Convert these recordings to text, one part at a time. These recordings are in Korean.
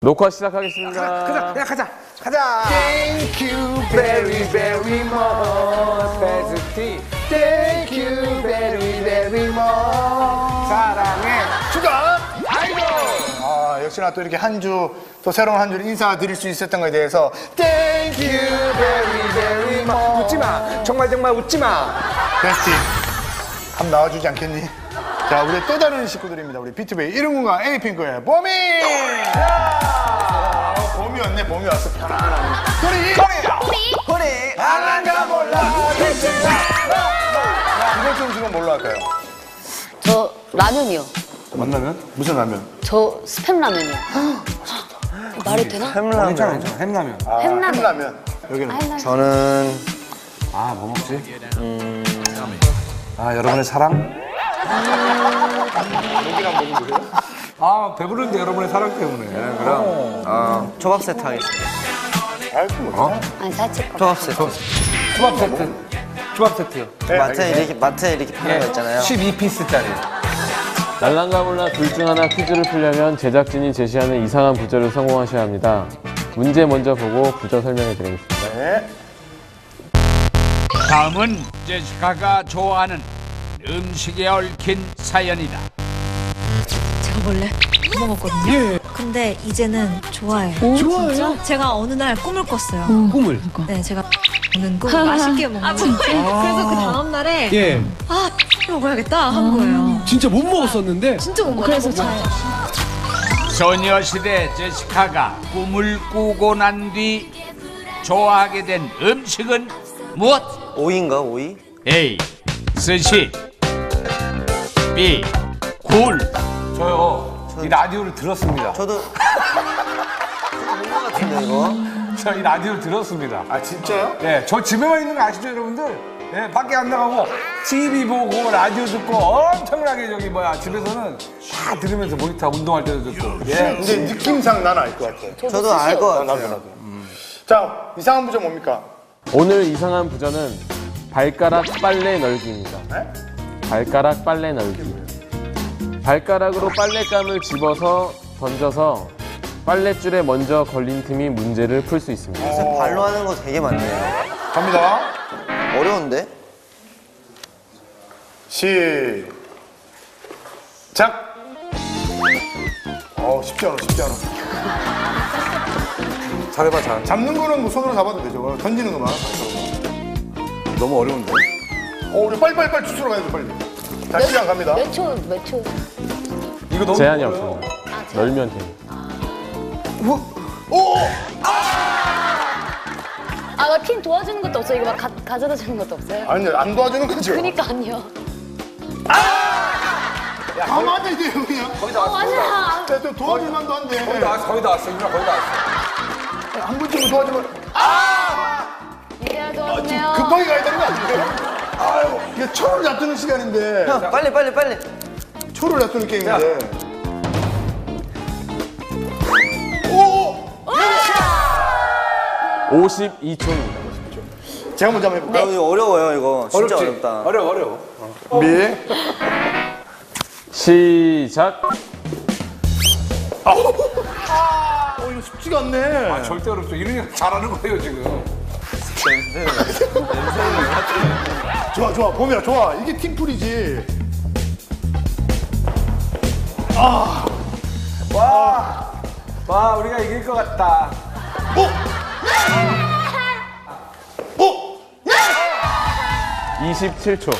녹화 시작하겠습니다. 가자, 그냥 가자, 가자. Thank you very very much, 베스티. Thank you very very much. 사랑해. 주가 아이돌. 아, 역시나 또 이렇게 한 주, 또 새로운 한 주를 인사드릴 수 있었던 것에 대해서 Thank you very very much. 웃지 마. 정말 정말 웃지 마. 베스티, 한번 나와주지 않겠니? 자, 우리 또 다른 식구들입니다. 우리 비트베이 이름군과 에이핑크의 봄이! 야! 봄이 왔네, 봄이 왔어. 편안하네. 소리! 소리! 소리! 안한가 몰라. 이거 좀 지금 뭘로 할까요? 저 라면이요. 만나면? 무슨 라면? 저 스팸 라면이요. 말해도 되나? 괜찮아, 괜찮아. 햄라면. 아, 햄라면. 햄라면. 여기는 햄라면. 저는 아, 뭐 먹지? 음. 아, 여러분의 사랑? 아, 배부른데 여러분의 사랑 때문에. 그럼 아, 초밥 세트 하겠습니다. 알고 뭐. 아니 살찔 거. 초밥 세트. 초밥 세트. 초밥 세트요. 마트에 이렇게 마트에 이렇게 파는 거 있잖아요. 12피스짜리. 날랑가 몰라 둘 중 하나 퀴즈를 풀려면 제작진이 제시하는 이상한 부제를 성공하셔야 합니다. 문제 먼저 보고 부제 설명해 드리겠습니다. 네. 다음은 제시카가 좋아하는 음식에 얽힌 사연이다. 제가 원래 못 먹었거든요. 근데 이제는 좋아해요. 좋아요? 제가 어느 날 꿈을 꿨어요. 꿈을. 네, 제가 먹는 꿈 맛있게 먹는 꿈. 그래서 그 다음 날에 예, 아 먹어야겠다 한 거예요. 진짜 못 먹었었는데 진짜 못 먹어. 그래서 잘. 소녀시대 제시카가 꿈을 꾸고 난 뒤 좋아하게 된 음식은 무엇? 오이인가 오이? A. 스시 B. 굴 저요. 이 라디오를 들었습니다. 저도 본것 같은데 이거. 저 이 라디오를 들었습니다. 아, 진짜요? 네, 저 집에만 있는 거 아시죠, 여러분들? 네, 밖에 안 나가고 TV 보고 라디오 듣고 엄청나게 저기 뭐야 집에서는 다 들으면서 모니터 운동할 때도 듣고. 예. 근데 느낌상 난 알 것 같아. 저도 알것 아, 나도, 같아요. 나도. 자, 이상한 부제 뭡니까? 오늘 이상한 부제는 발가락 빨래 널기입니다. 네? 발가락 빨래 널기. 발가락으로 빨랫감을 집어서 던져서 빨랫줄에 먼저 걸린 팀이 문제를 풀 수 있습니다. 요새 발로 하는 거 되게 많네요. 갑니다. 어려운데? 시작. 어, 쉽지 않아, 쉽지 않아. 잘해봐, 잘. 잡는 거는 뭐 손으로 잡아도 되죠. 던지는 것만. 너무 어려운데. 어, 우리 빨리빨리 주스로 가야죠, 빨리. 자, 시간 갑니다. 몇 초, 몇 초. 이거 너무 제한이 어려워요. 없습니다. 널면 됩니다. 오! 아, 나팀 도와주는 것도 없어요. 이거 막 가, 가져다 주는 것도 없어요. 아니, 안 도와주는 거죠. 그니까 아니요. 야, 하면 안 되지, 그냥. 어, 아니야. 야, 또 도와줄 만도 한데. 거의 다 왔어, 거의 다 왔어. 이거 거의 다 왔어. 한 번쯤은 도와주면 이제야 도와주네요. 급하게 가야 되는 거 아니에요? 아유, 이게 초를 놔두는 시간인데. 형 빨리 빨리 빨리. 초를 놔두는 게임인데. 오! 52초입니다. 제가 먼저 한번 아, 해볼까요? 이거 어려워요 이거. 진짜 어렵지? 어렵다. 어려워, 어려워. 준비. 시작! 어, 이거 쉽지가 않네. 아, 절대 어렵죠. 이런 거 잘하는 거예요, 지금. 좋아, 좋아. 봄이야, 좋아. 이게 팀플이지. 와, 우리가 이길 것 같다. 오! 27초.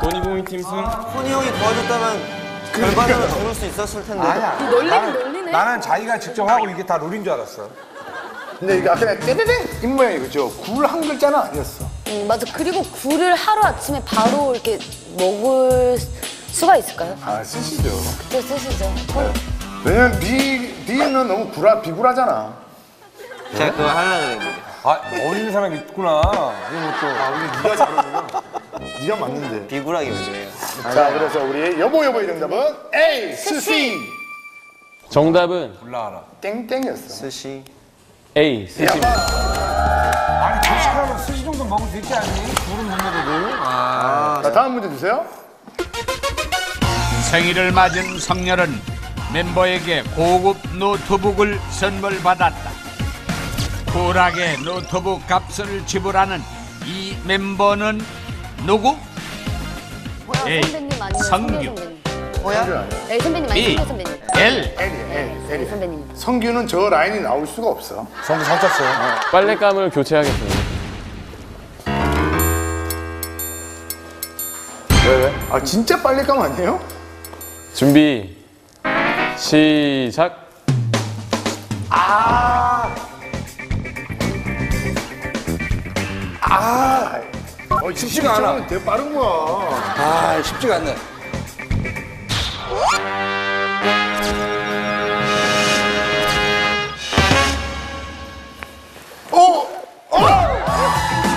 도니보미 팀 승. 훈이 형이 도와줬다면 결과는 적을 수 있었을 텐데. 아니야. 놀리긴 놀리네. 나는 자기가 직접 하고 이게 다 룰인 줄 알았어. 근데 이게 아까 떼떼떼 입모양이 그죠? 굴 한 글자는 아니었어. 음, 맞아. 그리고 굴을 하루 아침에 바로 이렇게 먹을 수가 있을까요? 아, 쓰시죠. 그때 쓰시죠. 왜냐면 니, 니는 너무 구라, 비굴하잖아. 제가 그거 하려고 그랬는데. 아, 어울리는 사람이 있구나. 이것도. 아, 우리 니가 잘하는구나. 니가 맞는데. 비굴하게 왜 그래요? 자, 그래서 우리 여보 여보의 정답은 A, 스시. 정답은 올라와라. 땡땡이었어. 스시. A, 스시입니다. 아니, 조식하면 스시 정도 먹을 수 있지 않니? 물은 못 먹어도. 아. 자, 다음 문제 주세요. 생일을 맞은 성렬은 멤버에게 고급 노트북을 선물 받았다. 쿨하게 노트북 값을 지불하는 이 멤버는 누구? A. 성규 선배님. 뭐야? A 선배님 아니면 B. 성규 선배님. L. 에리, 에리, A 에리. 선배님. 성규는 저 라인이 나올 수가 없어. 성부 상쳤어. 빨랫감을 교체하겠습니다. 왜, 왜? 아, 진짜 빨래감 아니에요? 준비 시작. 아, 어, 쉽지가 않아. 되게 빠른 거야. 아, 쉽지가 않네.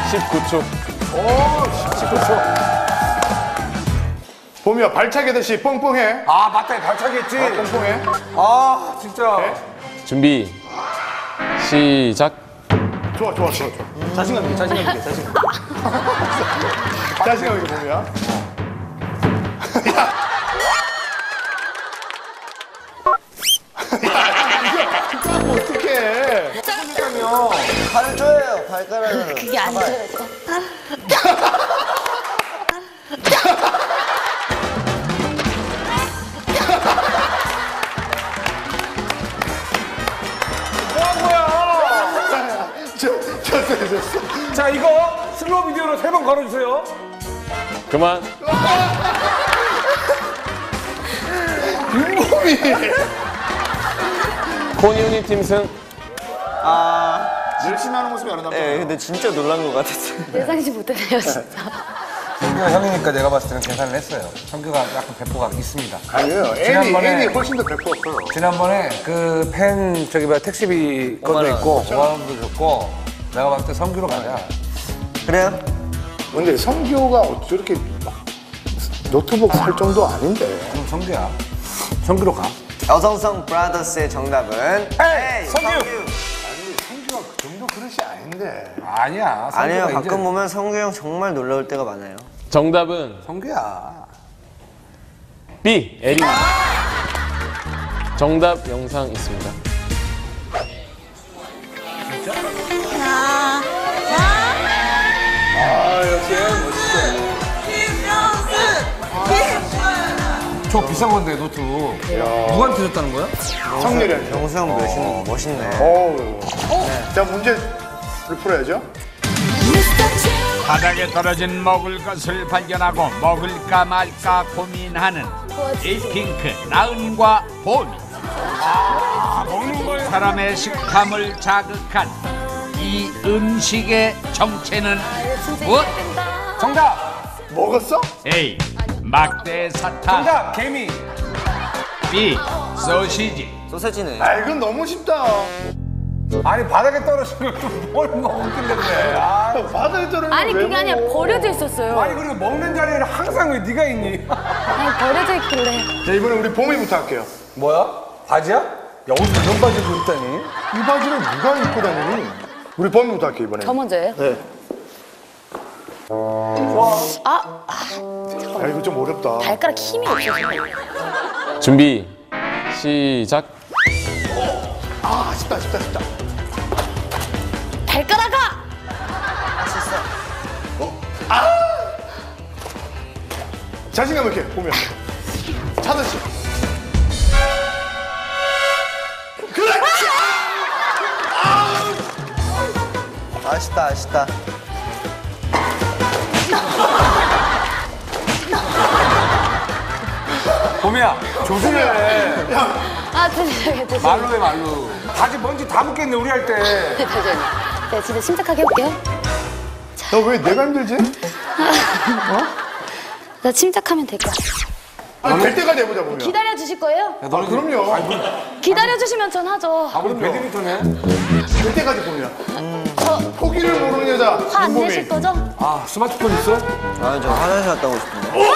19초. 봄이야, 발차기 듯이 뻥뻥해. 아, 맞다. 발차기 했지. 어, 뻥뻥해. 아, 진짜. 준비 시작. 좋아, 좋아, 좋아, 좋아. 자신감 있게, 자신감 있게, 자신감 있게. 자신감 있게, 봄이야. 야. 야, 이거 어떡해. 발을 줘요, 발가락을. 이게 안 졌어, 졌어. 자, 이거 슬로우 비디오로 세 번 걸어주세요. 그만. 봄이. 코니우니 팀 승. 열심히 하는 모습이 아름답다. 예, 근데 진짜 놀란 것 같았어요. 예상치 못했네요, 진짜. 성규가 형이니까 내가 봤을 때는 계산을 했어요. 성규가 약간 배포가 있습니다. 아니에요. 애니, 지난번에- 애니 훨씬 더 배포 커요. 지난번에 그 팬 저기 뭐야 택시비 것도 5만 원. 있고 5만 원도 줬고 내가 봤을 때 성규로 가자. 그래요? 근데 성규가 어저렇게 노트북 살 정도 아닌데. 그럼 성규야. 성규로 가. 여성성 브라더스의 정답은 에이, 성규! 그 정도 그릇이 아닌데. 아니야. 아니에요. 이제 가끔 보면 성규 형 정말 놀라울 때가 많아요. 정답은 성규야. B. 에리. 정답 영상 있습니다. 저 비싼 건데 노트북. 누구한테 줬다는 거야? 성렬이한테. 영수 형 멋있, 멋있네. 어우. 자, 문제를 풀어야죠. 바닥에 떨어진 먹을 것을 발견하고 먹을까 말까 고민하는 에이핑크 나은과 봄이 사람의 식탐을 자극한 이 음식의 정체는 무엇? 정답! 먹었어? A. 막대 사탕 정답! 개미! B. 소시지 소세지네. 아, 이건 너무 쉽다. 아니 바닥에 떨어진 걸뭘 먹길래 그래. 아, 바닥에 떨어진 아니, 걸 그게 왜 아니라? 버려져 있었어요. 아니 그리고 먹는 자리에는 항상 왜 네가 있니? 아니, 버려져 있길래. 자, 이번에 우리 봄이부터 할게요. 뭐야? 바지야? 야 옷을 이런 바지 입고 있다니? 이 바지를 누가 입고 다니니? 우리 봄이부터 할게요, 이번에. 저 먼저예요? 네. 아, 아, 이거 좀 어렵다. 발가락 힘이 없어서. 준비 시작. 아, 쉽다, 쉽다, 쉽다. 발가락아! 자신감 있게 보면. 차듯이. 그렇지! 아쉽다, 아쉽다. 봄이야 조심해. 아, 죄송해요, 죄송해요. 말로 해 말로. 바지 먼지 다 묻겠네 우리 할 때. 죄송해요. 네, 진짜 침착하게 해볼게요. 너 왜 내가 힘들지? 나 침착하면 될것같 아요. 아, 될 때까지 해보자, 보면. 기다려 주실 거예요? 아, 그럼요. 기다려 주시면 전 하죠. 아 우리 배드민턴해? 될 때까지 보면. 포기를 모르는 여자. 화 안. 내실 거죠? 아 스마트폰 있어? 아, 저 화장실 갔다 오고 싶은데.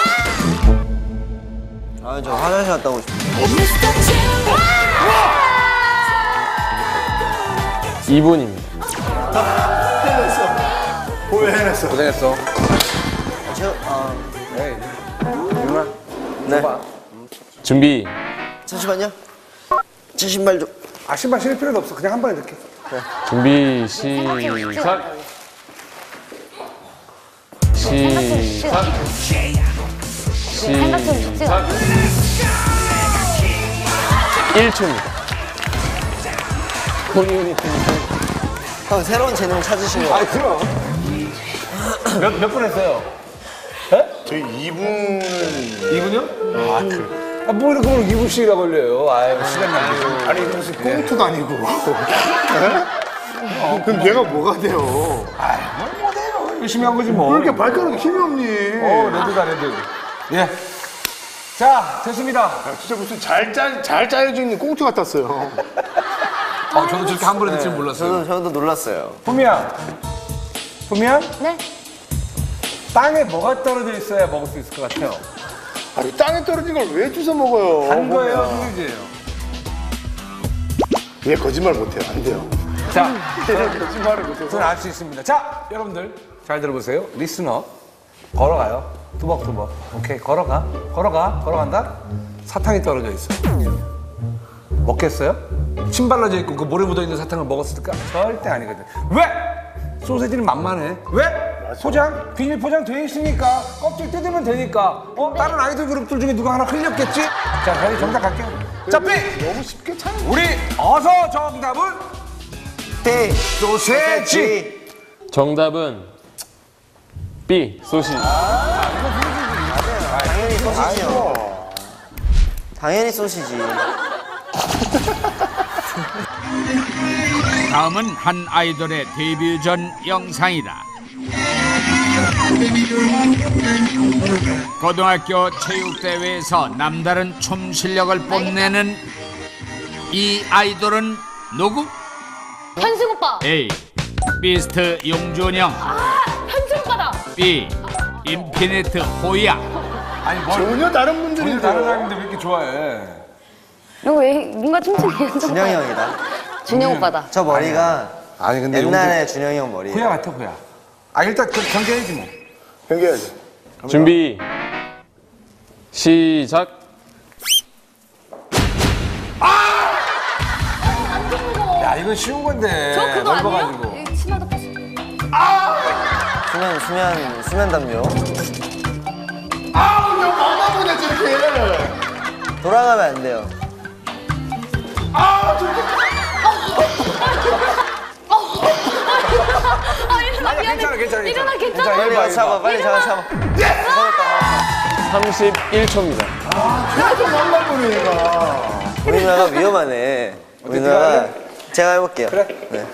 아, 저 화장실 갔다 오고 싶은데. 2분입니다. 해냈어. 봄이 해냈어. 고생했어. 네. 준비 잠시만요. 제 신발 좀. 아 신발 신을 필요도 없어. 그냥 한 번에 이렇게. 준비 시작. 시작. 생각 좀 쉽지가 시작. 않아. 1초입니다. 콘유니티 형 새로운 재능 찾으신 거. 아 그럼. 몇 몇 분 했어요? 저희 2분 2분요? 아 그. 아 뭐 이렇게 오늘 2분씩이나 걸려요. 아유 시간 낭비. 아니 무슨 꽁트도 아니고 어? 그럼 얘가 뭐가 돼요? 뭘 못해요. 열심히 한 거지 뭐. 왜 이렇게 발가락에 힘이 없니? 어 레드다 레드. 예. 자 됐습니다. 아, 진짜 무슨 잘, 짜, 잘 짜여져 있는 꽁트 같았어요 어 저도 저렇게 한 번에 될줄 몰랐어요. 저도 저도 놀랐어요. 품이야. 품이야? 네? 땅에 뭐가 떨어져 있어야 먹을 수 있을 것 같아요? 아니 땅에 떨어진 걸 왜 주워 먹어요? 단 거예요, 보면. 누구지예요? 얘 거짓말 못해요 안 돼요 자, 얘 거짓말을 못해서 저는 알 수 있습니다. 자, 여러분들 잘 들어보세요. 리스너 걸어가요. 두벅두벅. 오케이, 걸어가. 걸어가. 걸어간다. 사탕이 떨어져 있어. 먹겠어요? 침 발라져 있고 그 모래 묻어 있는 사탕을 먹었을까? 절대 아니거든. 왜? 소세지는 만만해. 왜? 포장, 비닐 포장 돼 있으니까 껍질 뜯으면 되니까. 어, 다른 아이돌 그룹들 중에 누가 하나 흘렸겠지? 자, 저희 정답 갈게요. 자, B. 너무 쉽게 차는 우리 어서 정답은 네. 소세지. 정답은 B 소시지. 당연히 소시지요. 당연히 소시지. 다음은 한 아이돌의 데뷔 전 영상이다. 고등학교 체육대회에서 남다른 춤 실력을 뽐내는 이 아이돌은 누구? 현승 오빠. A. 비스트 용준영 아, 현승 오빠다. B. 인피니트 호야 아니, 뭘. 전혀 다른 분들인데 다른 사람인데 왜 이렇게 좋아해? 이거 왜 뭔가 춤추기 현승 준영이. 형이다. 준영 오빠다. 저 머리가 아니 근데 옛날에 준영이 형 머리. 후야 같아 후야. 아 일단 그 경계해야지 뭐. 경계해야지 준비 시작. 야 이건 쉬운 건데. 저 그거 넓어가지고. 아니에요? 이 치마도 뺐어. 수면 수면 수면 담요. 아우 너 뭐가 보냐 저렇게 돌아가면 안 돼요. 아 일어나 아니야, 미안해. 괜찮아, 괜찮아, 괜찮아. 일어나 괜찮아. 빨리 와 잡아. 빨리 잡아 잡아. 31초입니다. 계속 만만 보네 얘가 우리나라가 위험하네. 우리나라 제가 해볼게요. 그래. 네.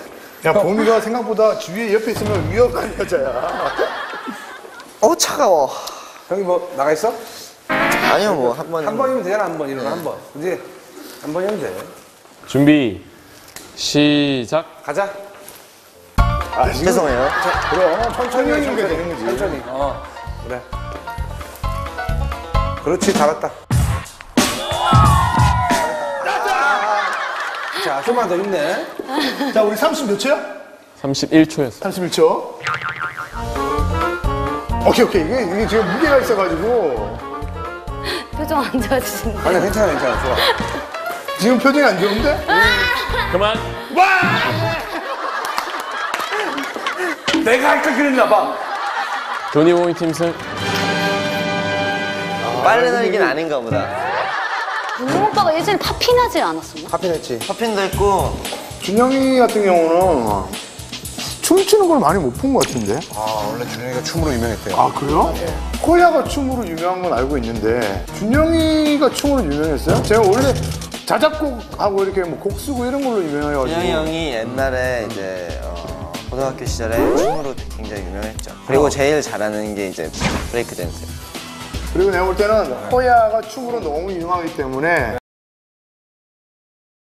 야 범이가 생각보다 주위에 옆에 있으면 위험한 여자야 어 차가워. 형이 뭐 나가 있어? 아니요 뭐 한 번. 한 번이면 되잖아 한 번 일어나 한 번. 그지? 한 번이면 돼. 준비 시작. 가자. 아, 지금 죄송해요. 그럼 천천히 해주게 되는 거지 천천히. 어 그래. 그렇지 잘했다. 자 좀만 더 있네. 자 우리 30 몇 초야? 31초였어. 31초 오케이 오케이 이게, 이게 지금 무게가 있어가지고 표정 안 좋아지시는데. 아니 괜찮아 괜찮아 좋아. 지금 표정이 안 좋은데? 그만. 내가 할까 그랬나 봐. 조니보이 팀 승. 빨래 날기는 아닌가 보다. 준영 오빠가 예전에 파핀하지 않았었나? 파핀했지. 퍼핀도 있고 준영이 같은 경우는 춤추는 걸 많이 못 본 것 같은데 아 원래 준영이가 춤으로 유명했대요. 아 그래요? 호야가 춤으로 유명한 건 알고 있는데 준영이가 춤으로 유명했어요? 제가 원래 자작곡하고 이렇게 뭐 곡 쓰고 이런 걸로 유명해가지고 준영이 형이 옛날에 이제 어, 고등학교 시절에 춤으로 굉장히 유명했죠. 그리고 제일 잘하는 게 이제 브레이크 댄스. 그리고 내가 볼 때는 호야가 춤으로 너무 유명하기 때문에